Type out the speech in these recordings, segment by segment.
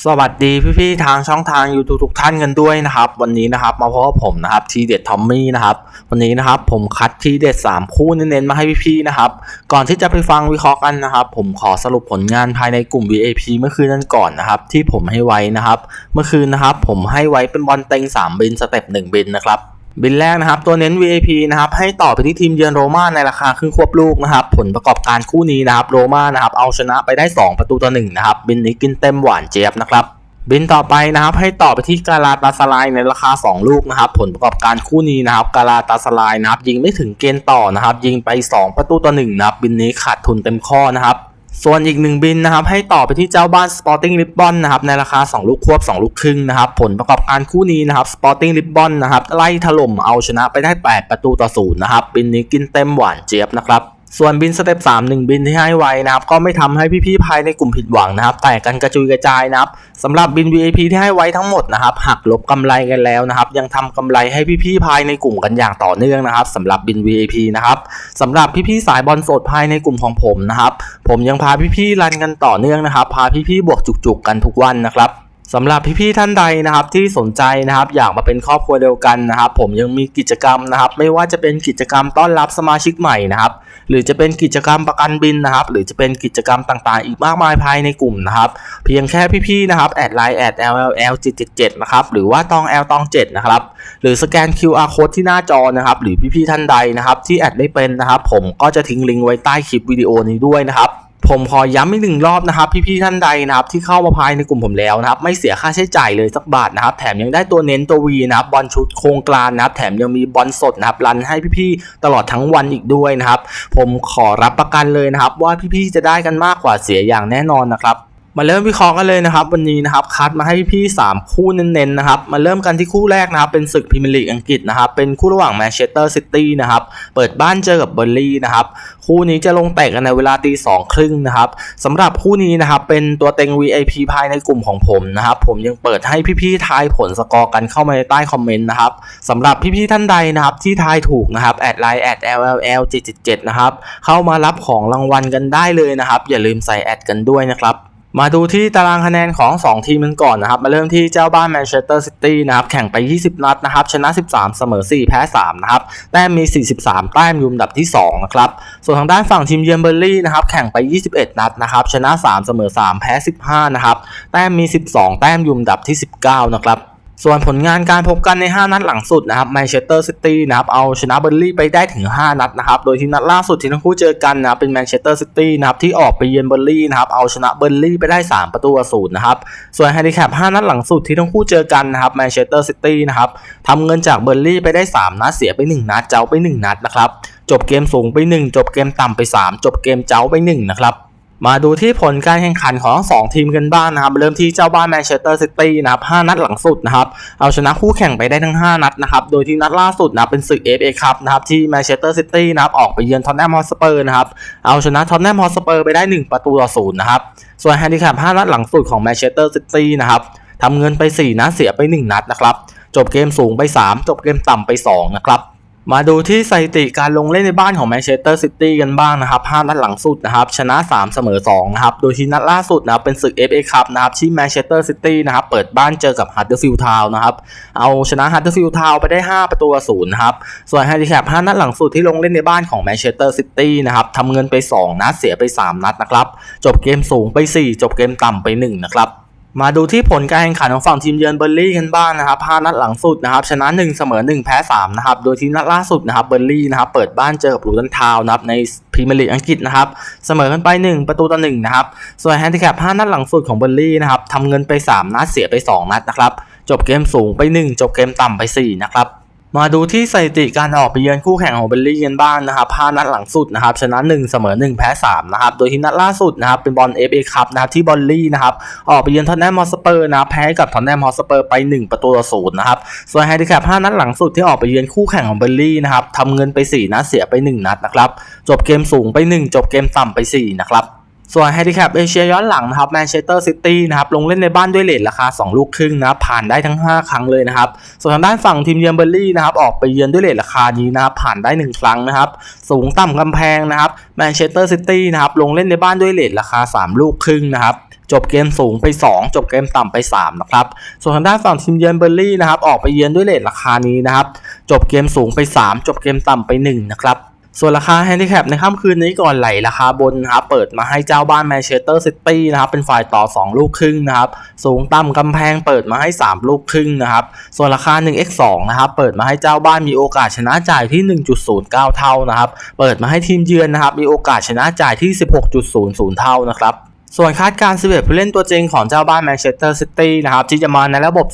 สวัสดีพี่ๆทางช่องทาง YouTube ทุกท่านกันด้วยนะครับ วันนี้นะครับมาพบกับผมนะครับทีเด็ดทอมมี่นะครับวันนี้นะครับผมคัดทีเด็ด 3 คู่เน้นๆมาให้พี่ๆนะครับก่อนที่จะไปฟังวิเคราะห์กันนะครับ ผมขอสรุปผลงานภายในกลุ่ม VAP เมื่อคืนนั้นก่อนนะครับที่ผมให้ไว้นะครับ เมื่อคืนนะครับผมให้ไว้เป็นบอลเต็ง 3 บินสเต็ป1บินนะครับ บินแรกนะครับ ตัวเน้น VIP นะครับให้ต่อไปที่ทีมเยือนโรม่าในราคาครึ่งควบลูกนะครับ ผลประกอบการคู่นี้นะครับโรม่านะครับเอาชนะไปได้ 2 ประตูต่อ1นะครับ บินนี้กินเต็มหวานเจี๊ยบนะครับบินต่อไปนะครับให้ต่อไปที่กาลาตาสลายในราคา 2 ลูกนะครับ ผลประกอบการคู่นี้นะครับกาลาตาสลายนะครับยิงไม่ถึงเกณฑ์ต่อนะครับ ยิงไป 2 ประตูต่อ1นะครับ บินนี้ขาดทุนเต็มข้อนะครับ ส่วนอีกหนึ่งบินนะครับให้ต่อไปที่เจ้าบ้าน Sporting Lisbon นะครับในราคา 2 ลูกควบ 2 ลูกครึ่งนะครับผลประกอบการคู่นี้นะครับ Sporting Lisbon นะครับไล่ถล่มเอาชนะไปได้ 8 ประตูต่อศูนย์นะครับบินนี้กินเต็มหวานเจี๊ยบนะครับ ส่วนบินสเต็ป3 1 บินที่ให้ไว้นะครับ ก็ไม่ทำให้พี่ๆภายในกลุ่มผิดหวังนะครับ แต่กันกระจุยกระจายนะครับสำหรับบิน VIP ที่ให้ไว้ทั้งหมดนะครับหักลบกำไรกันแล้วนะครับ ยังทำกำไรให้พี่ๆภายในกลุ่มกันอย่างต่อเนื่องนะครับสำหรับบิน VIP นะครับสำหรับพี่ๆสายบอลสดภายในกลุ่มของผมนะครับ ผมยังพาพี่ๆรันกันต่อเนื่องนะครับ พาพี่ๆบวกจุกๆกันทุกวันนะครับ สำหรับพี่ๆท่านใดนะครับที่สนใจนะครับอยากมาเป็นครอบครัวเดียวกันนะครับ ผมยังมีกิจกรรมนะครับ ไม่ว่าจะเป็นกิจกรรมต้อนรับสมาชิกใหม่นะครับ หรือจะเป็นกิจกรรมประกันบินนะครับ หรือจะเป็นกิจกรรมต่างๆ อีกมากมายภายในกลุ่มนะครับ เพียงแค่พี่ๆนะครับแอดไลน์แอด LLL 777นะครับหรือว่าตอง L ตอง7นะครับหรือสแกน QR code ที่หน้าจอนะครับ หรือพี่ๆท่านใดนะครับ ที่แอดไม่เป็นนะครับ ผมก็จะทิ้งลิงก์ไว้ใต้คลิปวิดีโอนี้ด้วยนะครับ ผมขอย้ำอีกหนึ่งรอบนะครับ พี่ๆท่านใดนะครับที่เข้ามาภายในกลุ่มผมแล้วนะครับ ไม่เสียค่าใช้จ่ายเลยสักบาทนะครับ แถมยังได้ตัวเน้นตัววีนะครับบอลชุดโครงกลานนะครับแถมยังมีบอลสดนะครับรันให้พี่ๆตลอดทั้งวันอีกด้วยนะครับ ผมขอรับประกันเลยนะครับ ว่าพี่ๆจะได้กันมากกว่าเสียอย่างแน่นอนนะครับ มาเริ่มวิเคราะห์กันเลยนะครับ วันนี้นะครับคัดมาให้พี่ๆ3คู่เน้นๆนะครับมาเริ่มกันที่คู่แรกนะครับ เป็นศึกพรีเมียร์ลีกอังกฤษนะครับ เป็นคู่ระหว่างแมนเชสเตอร์ซิตี้นะครับเปิดบ้านเจอกับเบอร์ลี่นะครับคู่นี้จะลงเตะกันในเวลาตีสองครึ่งนะครับสำหรับคู่นี้นะครับเป็นตัวเต็ง VIP ภายในกลุ่มของผมนะครับ ผมยังเปิดให้พี่ๆทายผลสกอร์กันเข้ามาในใต้คอมเมนต์นะครับสำหรับพี่ๆท่านใดนะครับที่ทายถูกนะครับแอดไลน์แอด LLL 777นะครับเข้ามารับของรางวัลกันได้เลยนะครับอย่าลืมใส่แอดกันด้วยนะครับ มาดูที่ตารางคะแนนของ 2 ทีมกันก่อนนะครับ มาเริ่มที่เจ้าบ้านแมนเชสเตอร์ซิตี้นะครับ แข่งไป 20 นัดนะครับ ชนะ 13 เสมอ 4 แพ้ 3 นะครับ แต้มมี 43 แต้มอยุมดับที่ 2 นะครับ ส่วนทางด้านฝั่งทีมเยือนเบอร์ลี่นะครับ แข่งไป 21 นัดนะครับ ชนะ 3 เสมอ 3 แพ้ 15 นะครับ แต้มมี 12 แต้มอยุมดับที่ 19 นะครับ ส่วนผลงานการพบกันใน 5 นัดหลังสุดนะครับแมนเชสเตอร์ซิตี้นะครับเอาชนะเบอร์ลี่ไปได้ถึง 5 นัดนะครับโดยที่นัดล่าสุดที่ทั้งคู่เจอกันนะครับเป็นแมนเชสเตอร์ซิตี้นะครับที่ออกไปเยือนเบอร์ลี่นะครับเอาชนะเบอร์ลี่ไปได้ 3 ประตูต่อศูนย์นะครับส่วนแฮนดิแคป5นัดหลังสุดที่ทั้งคู่เจอกันนะครับแมนเชสเตอร์ซิตี้นะครับทำเงินจากเบอร์ลี่ไปได้ 3 นัดเสียไป 1 นัดเจ้าไป 1 นัดนะครับจบเกมสูงไป 1 จบเกมต่ำไป 3 จบเกมเจ้าไป1นะครับ มาดูที่ผลการแข่งขันของสองทีมกันบ้างนะครับ เริ่มที่เจ้าบ้านแมนเชสเตอร์ซิตี้นะครับ5นัดหลังสุดนะครับ เอาชนะคู่แข่งไปได้ทั้ง 5 นัดนะครับ โดยที่นัดล่าสุดนะเป็นศึก FA คัพนะครับที่แมนเชสเตอร์ซิตี้นะครับออกไปเยือนท็อตแนมฮอสเปอร์นะครับ เอาชนะท็อตแนมฮอสเปอร์ไปได้ 1 ประตูต่อศูนย์นะครับ ส่วนแฮนดิแคป5นัดหลังสุดของแมนเชสเตอร์ซิตี้นะครับทำเงินไป 4 นัดเสียไป 1 นัดนะครับ จบเกมสูงไป 3 จบเกมต่ำไป 2 นะครับ มาดูที่สถิติการลงเล่นในบ้านของแมนเชสเตอร์ซิตี้กันบ้างนะครับ5นัดหลังสุดนะครับชนะ 3 เสมอ2นะครับโดยที่นัดล่าสุดนะครับเป็นศึก FA คัพนะครับที่แมนเชสเตอร์ซิตี้นะครับเปิดบ้านเจอกับฮัตเตอร์ฟิลด์ทาวน์นะครับเอาชนะฮัตเตอร์ฟิลด์ทาวน์ไปได้ 5 ประตูต่อศูนย์นะครับส่วนแฮนดิแคป5นัดหลังสุดที่ลงเล่นในบ้านของแมนเชสเตอร์ซิตี้นะครับทำเงินไป 2 นัดเสียไป 3 นัดนะครับจบเกมสูงไป 4 จบเกมต่ำไป1นะครับ มาดูที่ผลการแข่งขันของฝั่งทีมเยือนเบอร์ลี่กันบ้างนะครับ5นัดหลังสุดนะครับชนะ 1 เสมอ 1 แพ้ 3 นะครับ โดยที่นัดล่าสุดนะครับเบอร์ลี่นะครับเปิดบ้านเจอกับลูตันทาวน์นะครับในพรีเมียร์ลีกอังกฤษนะครับเสมอกันไป 1 ประตูต่อ1นะครับ ส่วนแฮนดิแคป5นัดหลังสุดของเบอร์ลี่นะครับทำเงินไป 3 นัดเสียไป 2 นัดนะครับ จบเกมสูงไป 1 จบเกมต่ำไป 4 นะครับ มาดูที่สถิติการออกไปเยือนคู่แข่งของเบลลี่กันบ้างนะครับ5นัดหลังสุดนะครับชนะ 1 เสมอ 1 แพ้ 3 นะครับ โดยที่นัดล่าสุดนะครับเป็นบอล FA คัพนะครับที่บอลลี่นะครับออกไปเยือนทอนแนมฮอสเปอร์นะครับแพ้กับทอนแนมฮอสเปอร์ไป 1 ประตูต่อศูนย์นะครับ ส่วนแฮนดิแคป5นัดหลังสุดที่ออกไปเยือนคู่แข่งของเบลลี่นะครับทำเงินไป 4 นัดเสียไป 1 นัดนะครับ จบเกมสูงไป 1 จบเกมต่ำไป 4 นะครับ ส่วนแฮนดิแคปเอเชียย้อนหลังนะครับแมนเชสเตอร์ซิตี้นะครับลงเล่นในบ้านด้วยเลทราคา 2 ลูกครึ่งนะครับผ่านได้ทั้ง 5 ครั้งเลยนะครับ ส่วนทางด้านฝั่งทีมเยือนเบอร์ลี่นะครับออกไปเยือนด้วยเลทราคานี้นะครับผ่านได้ 1 ครั้งนะครับ สูงต่ำกำแพงนะครับแมนเชสเตอร์ซิตี้นะครับลงเล่นในบ้านด้วยเลทราคา 3 ลูกครึ่งนะครับจบเกมสูงไป 2 จบเกมต่ำไป 3 นะครับ ส่วนทางด้านฝั่งทีมเยือนเบอร์ลี่นะครับออกไปเยือนด้วยเลทราคานี้นะครับจบเกมสูงไป 3 จบเกมต่ำไป1นะครับ ส่วนราคาแฮนดิแคปในค่ำคืนนี้ก่อนไหลราคาบนนะครับเปิดมาให้เจ้าบ้านแมนเชสเตอร์ซิตี้นะครับเป็นฝ่ายต่อ 2 ลูกครึ่งนะครับสูงต่ำกำแพงเปิดมาให้ 3 ลูกครึ่งนะครับส่วนราคา 1x2 นะครับเปิดมาให้เจ้าบ้านมีโอกาสชนะจ่ายที่ 1.09 เท่านะครับเปิดมาให้ทีมเยือนนะครับมีโอกาสชนะจ่ายที่ 16.00 เท่านะครับ ส่วนคาดการณ์11ผู้เล่นตัวจริงของเจ้าบ้านแมนเชสเตอร์ซิตี้นะครับที่จะมาในระบบ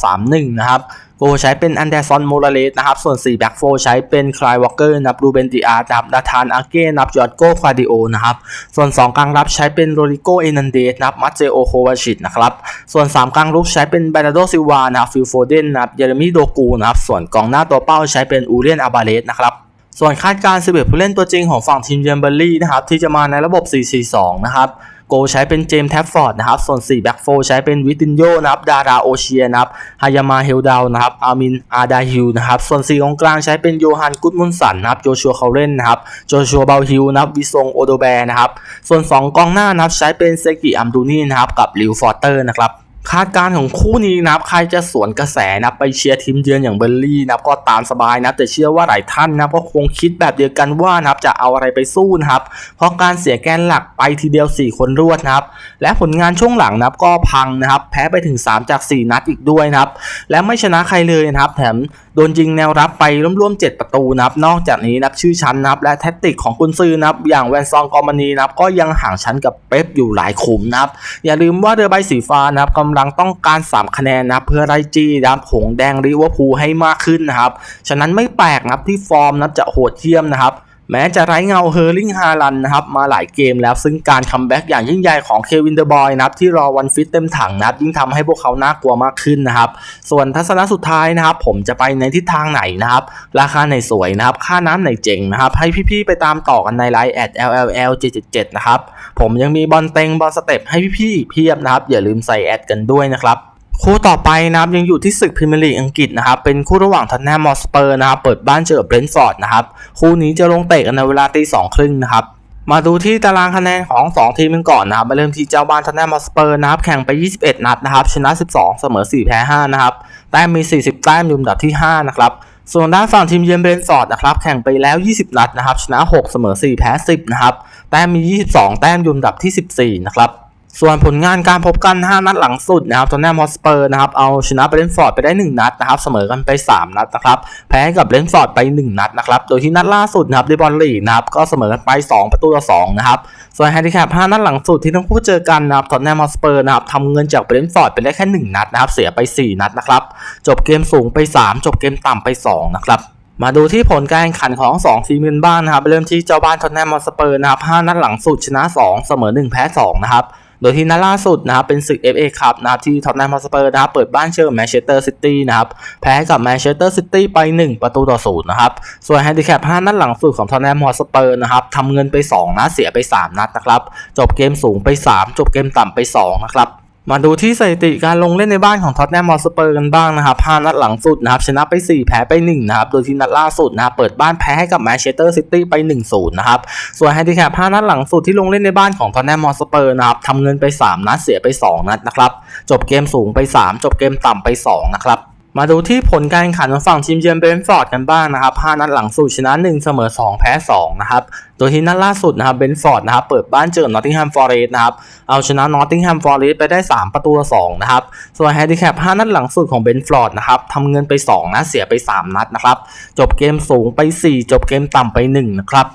4-2-3-1 นะครับโกใช้เป็นอันเดอร์ซอนโมราเลสนะครับ ส่วน4แบ็กโฟใช้เป็นคลายวอลเกอร์นับรูเบนติอาร์นับนาธานอาเก้นับยอดโกควาดิโอนะครับ ส่วน 2กลางรับใช้เป็นโรดิโกเอนันเดสนับมัตเจโอโควาชิตนะครับ ส่วน 3กลางรุกใช้เป็นเบรนาโดซิวานะครับฟิลโฟเดนนับเยเรมีโดกูนะครับ ส่วนกองหน้าตัวเป้าใช้เป็นอูเรียนอาบาเลสนะครับส่วนคาดการณ์11ผู้เล่นตัวจริงของฝั่งทีมเยมเบอร์ลี่นะครับที่จะมาในระบบ 4-4-2 นะครับ โกใช้เป็นเจมส์แท็บฟอร์ดนะครับ ส่วน4แบ็กโฟใช้เป็นวิตินโยนะครับ ดาราโอเชียนะครับ ฮายามาเฮลดาวนะครับ อามิน อาดาฮิลนะครับ ส่วน4กองกลางใช้เป็นโยฮันกุตมุนสันนะครับ โจชัวเคาเรนนะครับ โจชัวเบลฮิลนะครับ วิซงโอโดแบร์นะครับ ส่วน 2 กองหน้านะครับใช้เป็นเซกิอัมดูนี่นะครับ กับลิวฟอร์เตอร์นะครับ คาดการของคู่นี้นะครับใครจะสวนกระแสนะครับไปเชียร์ทีมเยือนอย่างเบอร์ลี่นับก็ตามสบายนะครับแต่เชื่อว่าหลายท่านนับก็คงคิดแบบเดียวกันว่านะครับจะเอาอะไรไปสู้นะครับเพราะการเสียแกนหลักไปทีเดียว 4 คนรวดนะครับและผลงานช่วงหลังนะครับก็พังนะครับแพ้ไปถึง 3 จาก 4 นัดอีกด้วยนะครับและไม่ชนะใครเลยนะครับแถม โดนยิงแนวรับไปร่วมๆ 7 ประตูนับ นอกจากนี้นับชื่อชั้นนับ และแท็ติกของกุนซือนับ อย่างแวนซองกอมานีนับก็ยังห่างชั้นกับเป๊ปอยู่หลายขุมนับ อย่าลืมว่าเรือใบสีฟ้านับกำลังต้องการ 3 คะแนนนับ เพื่อไล่จี้นับหงแดงริเวอร์พูลให้มากขึ้นนะครับ ฉะนั้นไม่แปลกนับที่ฟอร์มนับจะโหดเยี่ยมนะครับ แม้จะไร้เงาเฮอร์ลิงฮาลันนะครับมาหลายเกมแล้วซึ่งการคัมแบ็กอย่างยิ่งใหญ่ของเควินเดอร์บอยนะครับที่รอวันฟิตเต็มถังนะครับยิ่งทำให้พวกเขาน่ากลัวมากขึ้นนะครับส่วนทัศนะสุดท้ายนะครับผมจะไปในทิศทางไหนนะครับราคาไหนสวยนะครับค่าน้ำไหนเจ๋งนะครับให้พี่ๆไปตามต่อกันในไลน์แอด LLL 777นะครับผมยังมีบอลเต็งบอลสเต็ปให้พี่ๆเพียบนะครับอย่าลืมใส่แอดกันด้วยนะครับ คู่ต่อไปนะครับยังอยู่ที่ศึกพรีเมียร์ลีกอังกฤษนะครับเป็นคู่ระหว่างท็อตแนมมอสเปอร์นะครับเปิดบ้านเจอเบรนท์ฟอร์ดนะครับคู่นี้จะลงเตะกันในเวลาตีสองครึ่งนะครับมาดูที่ตารางคะแนนของ 2 ทีมกันก่อนนะครับมาเริ่มที่เจ้าบ้านท็อตแนมมอสเปอร์นะครับแข่งไป 21 นัดนะครับชนะ 12 เสมอ 4 แพ้ 5 นะครับแต้มมี 40 แต้มอยู่อันดับที่ 5 นะครับส่วนด้านฝั่งทีมเยือนเบรนท์ฟอร์ดนะครับแข่งไปแล้ว 20 นัดนะครับชนะ 6 เสมอ 4 แพ้ 10 นะครับแต้มมี 22 แต้มอยู่อันดับที่ 14 นะครับ ส่วนผลงานการพบกัน 5 นัดหลังสุดนะครับตอนแนมอสเปอร์นะครับเอาชนะเบรนท์ฟอร์ดไปได้ 1 นัดนะครับเสมอกันไป 3 นัดนะครับแพ้กับเบรนท์ฟอร์ดไป 1 นัดนะครับโดยที่นัดล่าสุดนะครับในบอลลีกนะครับก็เสมอกันไป 2 ประตูต่อ2นะครับส่วนแฮนดิแคป5นัดหลังสุดที่ทั้งคู่เจอกันนะครับตอนแนมอสเปอร์นะครับทำเงินจากเบรนท์ฟอร์ดไปได้แค่ 1 นัดนะครับเสียไป 4 นัดนะครับจบเกมสูงไป 3 จบเกมต่ำไป 2 นะครับมาดูที่ผลการแข่งขันของ 2 ทีมกันบ้างนะครับเริ่มที่เจ้าบ้านทอตแนมมอสเปอร์นะครับ5นัดหลังสุดชนะ 2 เสมอ 1 แพ้2นะครับ โดยที่นัดล่าสุดนะครับเป็นศึก FA คัพนะครับที่ท็อตแนมฮอสเปอร์นะครับเปิดบ้านเจอแมนเชสเตอร์ซิตี้นะครับแพ้กับแมนเชสเตอร์ซิตี้ไป 1 ประตูต่อศูนย์นะครับส่วนแฮนดิแคป5นัดหลังสุดของท็อตแนมฮอสเปอร์นะครับทำเงินไป 2นัดเสียไป 3 นัดนะครับจบเกมสูงไป 3 จบเกมต่ำไป2นะครับ มาดูที่สถิติการลงเล่นในบ้านของท็อตแนมมอสเปอร์กันบ้างนะครับ5นัดหลังสุดนะครับชนะไป 4 แพ้ไป 1 นะครับ โดยที่นัดล่าสุดนะครับเปิดบ้านแพ้ให้กับแมนเชสเตอร์ซิตี้ไป 1-0 นะครับ ส่วนแฮนดิแคป5นัดหลังสุดที่ลงเล่นในบ้านของท็อตแนมมอสเปอร์นะครับทำเงินไป 3 นัดเสียไป 2 นัดนะครับ จบเกมสูงไป 3 จบเกมต่ำไป 2 นะครับ มาดูที่ผลการแข่งขันของฝั่งทีมเยือนเบรนท์ฟอร์ดกันบ้างนะครับ5นัดหลังสุดชนะ 1 เสมอ 2 แพ้ 2 นะครับ โดยที่นัดล่าสุดนะครับเบรนท์ฟอร์ดนะครับเปิดบ้านเจอนอตติงแฮมฟอเรสต์นะครับ เอาชนะนอตติงแฮมฟอเรสต์ไปได้ 3 ประตูต่อ2นะครับ ส่วนแฮนดิแคป5นัดหลังสุดของเบรนท์ฟอร์ดนะครับทำเงินไป 2 นัดเสียไป 3 นัดนะครับ จบเกมสูงไป 4 จบเกมต่ำไป 1 นะครับ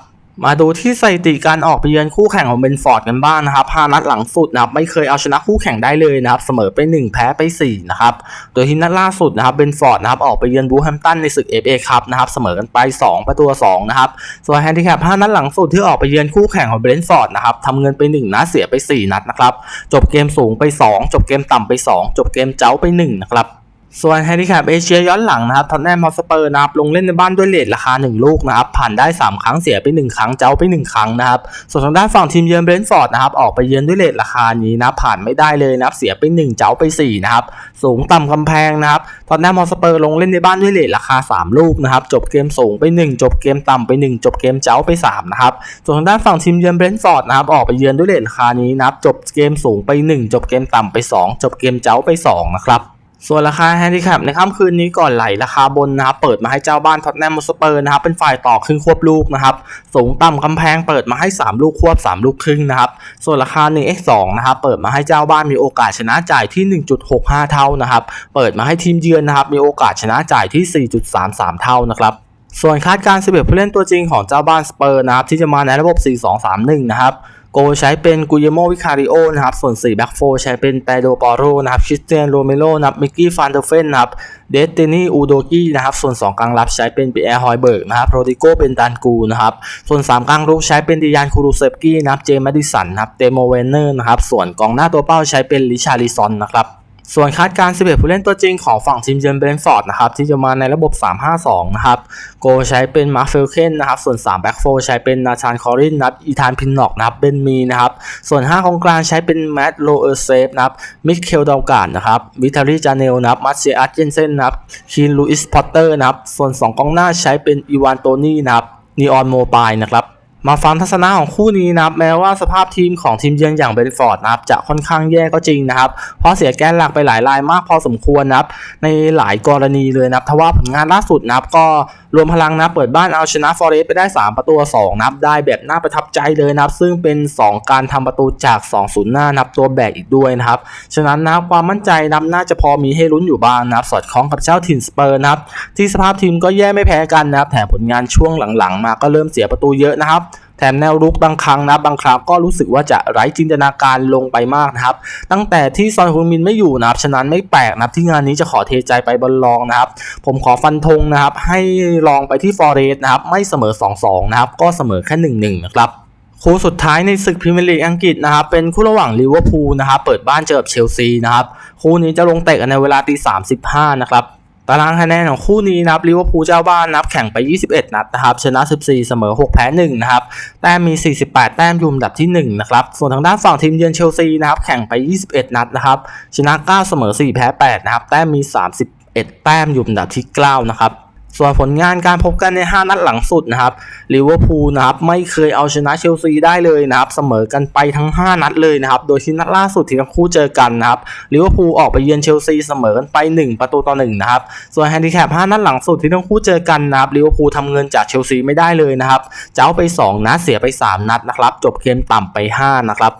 มาดูที่สถิติการออกไปเยือนคู่แข่งของเบนฟอร์ดกันบ้างนะครับ5นัดหลังสุดนะครับไม่เคยเอาชนะคู่แข่งได้เลยนะครับเสมอไป 1 แพ้ไป4นะครับโดยที่นัดล่าสุดนะครับเบนฟอร์ดนะครับออกไปเยือนบูแฮมตันในศึก FA คัพนะครับเสมอกันไป 2 ประตูต่อ2นะครับส่วนแฮนดิแคป5นัดหลังสุดที่ออกไปเยือนคู่แข่งของเบนท์ฟอร์ดนะครับทำเงินไป 1 นัดเสียไป 4 นัดนะครับจบเกมสูงไป 2 จบเกมต่ำไป 2 จบเกมเจ้าไป1นะครับ ส่วนแฮนดิแคปเอเชียย้อนหลังนะครับท็อตแนมฮอสเปอร์นะครับลงเล่นในบ้านด้วยเลทราคา 1 ลูกนะครับผ่านได้ 3 ครั้งเสียไป 1 ครั้งเจ้าไป 1 ครั้งนะครับส่วนทางด้านฝั่งทีมเยือนเบรนท์ฟอร์ดนะครับออกไปเยือนด้วยเลทราคานี้นะผ่านไม่ได้เลยนะครับเสียไป 1 เจ้าไป 4 นะครับสูงต่ำกำแพงนะครับท็อตแนมฮอสเปอร์ลงเล่นในบ้านด้วยเลทราคา 3 ลูกนะครับจบเกมสูงไป 1 จบเกมต่ำไป 1 จบเกมเจ้าไป3นะครับส่วนทางด้านฝั่งทีมเยือนเบรนท์ฟอร์ดนะครับออกไปเยือนด้วยเลทราคานี้นะครับจบเกมสูงไป 1 จบเกมต่ำไป 2 จบเกมเจ้าไป2นะครับ ส่วนราคาแฮนดิแคปในค่ำคืนนี้ก่อนไหลราคาบนนะครับเปิดมาให้เจ้าบ้านท็อตแนมสเปอร์นะครับเป็นฝ่ายต่อครึ่งควบลูกนะครับสูงต่ำกำแพงเปิดมาให้ 3 ลูกควบ 3 ลูกครึ่งนะครับส่วนราคา 1x2 นะครับเปิดมาให้เจ้าบ้านมีโอกาสชนะจ่ายที่ 1.65 เท่านะครับเปิดมาให้ทีมเยือนนะครับมีโอกาสชนะจ่ายที่ 4.33 เท่านะครับส่วนคาดการณ์11ผู้เล่นตัวจริงของเจ้าบ้านสเปอร์นะครับที่จะมาในระบบ 4-2-3-1 นะครับ โกใช้เป็นกุยโมวิคาริโอนะครับ ส่วน4แบ็กโฟใช้เป็นเปโดปอโรนะครับคริสเตียนโรเมโรนะครับมิกกี้ฟานเดอร์เฟนนะครับเดสตินีอูโดกี้นะครับ ส่วน 2 กลางรับใช้เป็นปีแอร์ฮอยเบิร์กนะครับโรดิโกเป็นดันกูนะครับ ส่วน 3 กลางรุกใช้เป็นดิยานคูรูเซฟกี้นะครับ เจมส์ดิสันนะครับ เตโมเวนเนอร์นะครับ ส่วนกองหน้าตัวเป้าใช้เป็นลิชาริซอนนะครับ ส่วนคาดการณ์11 ผู้เล่นตัวจริงของฝั่งทีมเยือนเบรนฟอร์ดนะครับที่จะมาในระบบ 3-5-2 นะครับ โกใช้เป็นมาร์เฟลเคนนะครับ ส่วน3แบ็กโฟใช้เป็นนาธานคอรินนับอีธานพินนอกนะครับเบนมีนะครับ ส่วน5กองกลางใช้เป็นแมตต์โลเออร์เซฟนะครับมิเคลดาวการนะครับวิทารีจาเนลนะครับมัตเซียอัตเจนเซนนะครับคีนลูอิสพอตเตอร์นะครับส่วน 2กองหน้าใช้เป็นอีวานโตนี่นะครับนีออนโมบายนะครับ มาฟังทัศนะของคู่นี้นะครับแม้ว่าสภาพทีมของทีมเยือนอย่างเบนท์ฟอร์ดนะครับจะค่อนข้างแย่ก็จริงนะครับ เพราะเสียแกนหลักไปหลายรายมากพอสมควรนะครับในหลายกรณีเลยนะครับทว่าผลงานล่าสุดนะครับก็ รวมพลังนะเปิดบ้านเอาชนะฟอเรสต์ไปได้ 3 ประตูต่อ2นับได้แบบน่าประทับใจเลยนะครับ ซึ่งเป็น 2 การทำประตูจาก2ศูนย์หน้านับตัวแบกอีกด้วยนะครับ ฉะนั้นนะความมั่นใจนับน่าจะพอมีให้ลุ้นอยู่บ้างนะครับ สอดคล้องกับเจ้าถิ่นสเปอร์นะครับ ที่สภาพทีมก็แย่ไม่แพ้กันนะครับ แถมผลงานช่วงหลังๆ มาก็เริ่มเสียประตูเยอะนะครับ ถมแนวรุกบางครั้งนะบางครั้งก็รู้สึกว่าจะไร้จินตนาการลงไปมากนะครับ ตั้งแต่ที่ซอนฮุนมินไม่อยู่นะครับฉะนั้นไม่แปลกนะครับที่งานนี้จะขอเทใจไปบอลลองนะครับ ผมขอฟันธงนะครับให้ลองไปที่ฟอเรสต์นะครับไม่เสมอ 2-2 นะครับก็เสมอแค่1-1นะครับคู่สุดท้ายในศึกพรีเมียร์ลีกอังกฤษนะครับเป็นคู่ระหว่างลิเวอร์พูลนะครับเปิดบ้านเจอกับเชลซีนะครับคู่นี้จะลงเตะกันในเวลาตี35นะครับ ตารางคะแนนของคู่นี้นะครับลิเวอร์พูลเจ้าบ้านนับแข่งไป 21 นัดนะครับชนะ 14 เสมอ 6 แพ้ 1 นะครับ แต้มมี 48 แต้มอยุมดับที่ 1 นะครับ ส่วนทางด้านฝั่งทีมเยือนเชลซีนะครับแข่งไป 21 นัดนะครับชนะ 9 เสมอ 4 แพ้ 8 นะครับ แต้มมี31แต้มอยุมดับที่ 9 นะครับ ส่วนผลงานการพบกันใน 5 นัดหลังสุดนะครับลิเวอร์พูลนะครับไม่เคยเอาชนะเชลซีได้เลยนะครับ เสมอกันไปทั้ง 5 นัดเลยนะครับ โดยที่นัดล่าสุดที่ทั้งคู่เจอกันนะครับลิเวอร์พูลออกไปเยือนเชลซีเสมอกันไป 1 ประตูต่อ1นะครับ ส่วนแฮนดิแคป 5 นัดหลังสุดที่ทั้งคู่เจอกันนะครับลิเวอร์พูลทำเงินจากเชลซีไม่ได้เลยนะครับ เจ้าไป 2 นัดเสียไป 3 นัดนะครับ จบเกมต่ำไป 5 นะครับ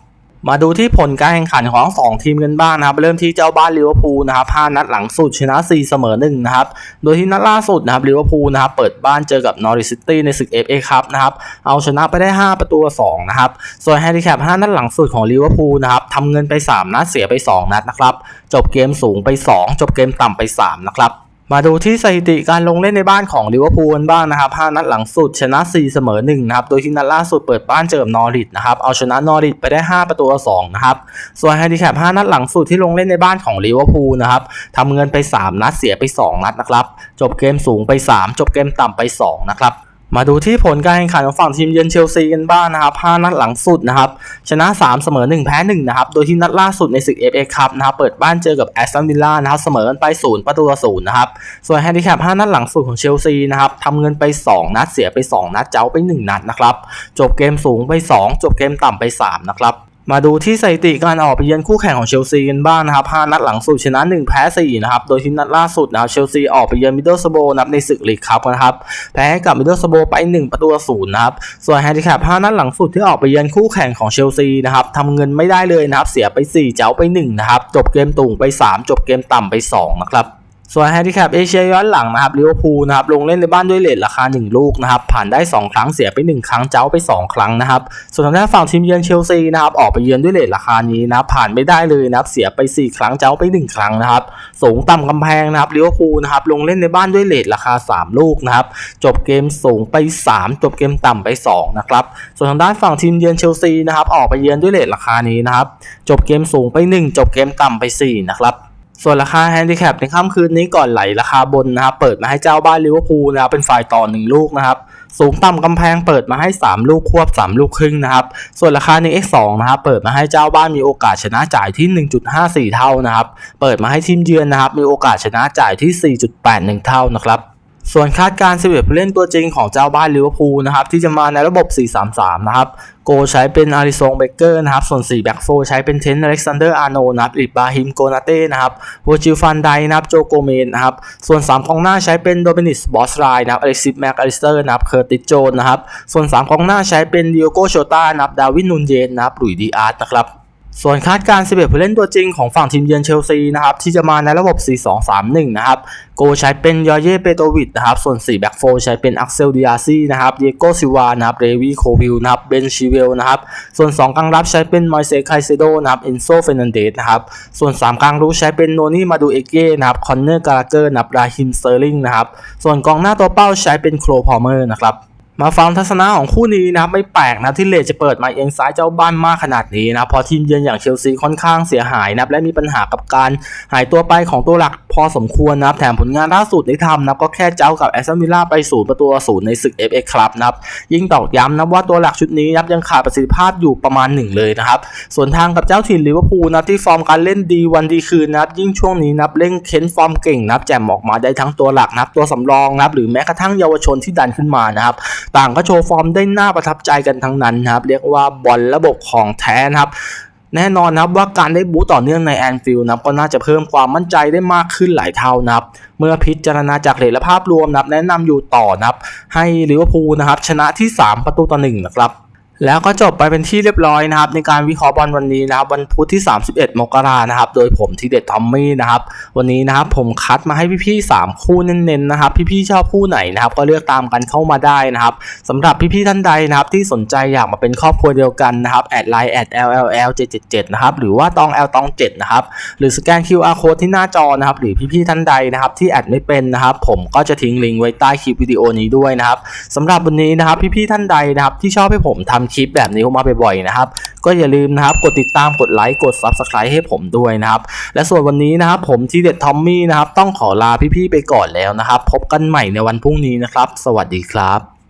มาดูที่ผลการแข่งขันของทั้งสองทีมกันบ้างนะครับ เริ่มที่เจ้าบ้านลิเวอร์พูลนะครับ5นัดหลังสุดชนะ 4 เสมอ1นะครับ โดยที่นัดล่าสุดนะครับลิเวอร์พูลนะครับเปิดบ้านเจอกับนอริสซิตี้ในศึก FA ครับนะครับเอาชนะไปได้ 5 ประตู2นะครับ ส่วนแฮนดิแคป5นัดหลังสุดของลิเวอร์พูลนะครับทำเงินไป 3 นัดเสียไป 2 นัดนะครับ จบเกมสูงไป 2 จบเกมต่ำไป 3 นะครับ มาดูที่สถิติการลงเล่นในบ้านของลิเวอร์พูลกันบ้างนะครับ5นัดหลังสุดชนะ 4 เสมอ1นะครับ โดยที่นัดล่าสุดเปิดบ้านเจอกับนอริทนะครับ เอาชนะนอริทไปได้ 5 ประตูต่อ2นะครับ ส่วนแฮนดิแคป5นัดหลังสุดที่ลงเล่นในบ้านของลิเวอร์พูลนะครับทำเงินไป 3 นัดเสียไป 2 นัดนะครับ จบเกมสูงไป 3 จบเกมต่ำไป 2 นะครับ มาดูที่ผลการแข่งขันของฝั่งทีมเยือนเชลซีกันบ้างนะครับ5นัดหลังสุดนะครับ ชนะ 3 เสมอ 1 แพ้ 1 นะครับ โดยที่นัดล่าสุดในศึก FA คับนะครับ เปิดบ้านเจอกับแอสตันวิลล่านะครับ เสมอกันไป 0 ประตูต่อ0นะครับ ส่วนแฮนดิแคป5นัดหลังสุดของเชลซีนะครับทำเงินไป 2 นัด เสียไป 2 นัด เจ้าไป 1 นัดนะครับ จบเกมสูงไป 2 จบเกมต่ำไป 3 นะครับ มาดูที่สถิติการออกไปเยือนคู่แข่งของเชลซีกันบ้างนะครับ 5 นัดหลังสุดชนะ 1 แพ้ 4 นะครับ โดยที่นัดล่าสุดนะครับเชลซีออกไปเยือนมิดเดิลสโบนับในศึกลีกคัพนะครับ แพ้ให้กับมิดเดิลสโบไป 1 ประตูศูนย์นะครับ ส่วนแฮนดิแคป5นัดหลังสุดที่ออกไปเยือนคู่แข่งของเชลซีนะครับทำเงินไม่ได้เลยนะครับ เสียไป 4 เจ้าไป 1 นะครับ จบเกมตุ่งไป 3 จบเกมต่ำไป 2 นะครับ ส่วนแฮนดิแคปเอเชียย้อนหลังนะครับลิเวอร์พูลนะครับลงเล่นในบ้านด้วยเลทราคา 1 ลูกนะครับผ่านได้ 2 ครั้งเสียไป 1 ครั้งเจ้าไป 2 ครั้งนะครับส่วนทางด้านฝั่งทีมเยือนเชลซีนะครับออกไปเยือนด้วยเลทราคานี้นะผ่านไม่ได้เลยนะครับเสียไป 4 ครั้งเจ้าไป 1 ครั้งนะครับสูงต่ำกำแพงนะครับลิเวอร์พูลนะครับลงเล่นในบ้านด้วยเลทราคา 3 ลูกนะครับจบเกมสูงไป 3 จบเกมต่ำไป2นะครับส่วนทางด้านฝั่งทีมเยือนเชลซีนะครับออกไปเยือนด้วยเลทราคานี้นะครับจบเกมสูงไป 1 จบเกมต่ำไป4นะครับ ส่วนราคาแฮนดิแคปในค่ำคืนนี้ก่อนไหลราคาบนนะครับเปิดมาให้เจ้าบ้านลิเวอร์พูลนะครับเป็นฝ่ายต่อ 1 ลูกนะครับสูงต่ำกำแพงเปิดมาให้ 3 ลูกควบ 3 ลูกครึ่งนะครับส่วนราคาใน X2 นะครับเปิดมาให้เจ้าบ้านมีโอกาสชนะจ่ายที่ 1.54 เท่านะครับเปิดมาให้ทีมเยือนนะครับมีโอกาสชนะจ่ายที่ 4.81 เท่านะครับ ส่วนคาดการณ์11ผู้เล่นตัวจริงของเจ้าบ้านลิเวอร์พูลนะครับที่จะมาในระบบ 4-3-3 นะครับ โกใช้เป็นอาริซงเบเกอร์นะครับส่วน 4 แบ็กโฟใช้เป็นเทนอเล็กซานเดอร์อาร์โนนะครับอิบราฮิมโกนาเต้นะครับโวจิลฟันไดนะครับโจโกเมนนะครับส่วน 3 กองหน้าใช้เป็นโดเมนิสบอสไลนะครับอเล็กซิสแม็กอลิสเตอร์นะครับเคอร์ติสโจนนะครับส่วน 3 กองหน้าใช้เป็นดิโอโกโชตานะครับดาวินนูนเยนนะครับหลุยดีอาร์ตนะครับ ส่วนคาดการณ์11ผู้เล่นตัวจริงของฝั่งทีมเยือนเชลซีนะครับที่จะมาในระบบ 4-2-3-1 นะครับโกใช้เป็นยอเย่เปโตวิดนะครับส่วน 4 แบ็กโฟใช้เป็นอักเซลดิอาซีนะครับเดโกซิวานะครับเรวีโควิลนะครับเบนชิเวลนะครับส่วน 2 กลางรับใช้เป็นมอยเซคไคเซโดนะครับเอนโซเฟนันเดสนะครับส่วน 3 กลางรู้ใช้เป็นโนนี่มาดูเอเก้นะครับคอนเนอร์กาลาเกอร์นะครับราฮิมสเตอร์ลิงนะครับส่วนกองหน้าตัวเป้าใช้เป็นโคลพอมเมอร์นะครับ มาฟังทัศนะของคู่นี้นะครับไม่แปลกนะที่เลดจะเปิดมาเองซ้ายเจ้าบ้านมากขนาดนี้นะพราะทีมเยือนอย่างเชลซีค่อนข้างเสียหายนับและมีปัญหากับการหายตัวไปของตัวหลักพอสมควรนะแถมผลงานล่าสุดที่ทำนะก็แค่เจ้ากับแอสตันวิลล่าไปศูนย์ประตูศูนย์ในศึก FA ครับนะครับยิ่งตอกย้ำนะว่าตัวหลักชุดนี้นะยังขาดประสิทธิภาพอยู่ประมาณหนึ่งเลยนะครับส่วนทางกับเจ้าถิ่นลิเวอร์พูลนะที่ฟอร์มการเล่นดีวันดีคืนนะยิ่งช่วงนี้นะเล่นเค้นฟอร์มเก่งนะแจ่มออกมาได้ทั้งตัวหลักนะตัวสำรองนะหรือแม้กระทั่งเยาวชนที่ดันขึ้นมานะครับต่างก็โชว์ฟอร์มได้น่าประทับใจกันทั้งนั้นครับเรียกว่าบอลระบบของแท้นะครับแน่นอนนะครับว่าการได้บูตต่อเนื่องในแอนฟิลด์นะครับก็น่าจะเพิ่มความมั่นใจได้มากขึ้นหลายเท่านะครับ เมื่อพิจารณาจากเรทและภาพรวมนะครับแนะนำอยู่ต่อนะครับ ให้ลิเวอร์พูลนะครับชนะที่ 3 ประตูต่อ1นะครับ แล้วก็จบไปเป็นที่เรียบร้อยนะครับ ในการวิเคราะห์บอลวันนี้นะครับ วันพุธที่ 31 มกรานะครับ โดยผมทีเด็ดทอมมี่นะครับ วันนี้นะครับผมคัดมาให้พี่ๆ3คู่เน้นๆนะครับ พี่ๆชอบคู่ไหนนะครับ ก็เลือกตามกันเข้ามาได้นะครับสำหรับพี่ๆท่านใดนะครับ ที่สนใจอยากมาเป็นครอบครัวเดียวกันนะครับแอดไลน์แอด LLL 777นะครับหรือว่าตอง L ตอง7นะครับหรือสแกน QR code ที่หน้าจอนะครับหรือพี่ๆท่านใดนะครับที่แอดไม่เป็นนะครับ ผมก็จะทิ้งลิงก์ไว้ใต้คลิปวิดีโอนี้ด้วยนะครับสำหรับวันนี้นะครับพี่ๆท่านใดนะครับที่ชอบให้ผมทำคลิปแบบนี้ผมมาบ่อยๆนะครับ ก็อย่าลืมนะครับกดติดตามกดไลค์กด Subscribe ให้ผมด้วยนะครับ และส่วนวันนี้นะครับผมทีเด็ดทอมมี่นะครับต้องขอลาพี่ๆไปก่อนแล้วนะครับ พบกันใหม่ในวันพรุ่งนี้นะครับ สวัสดีครับ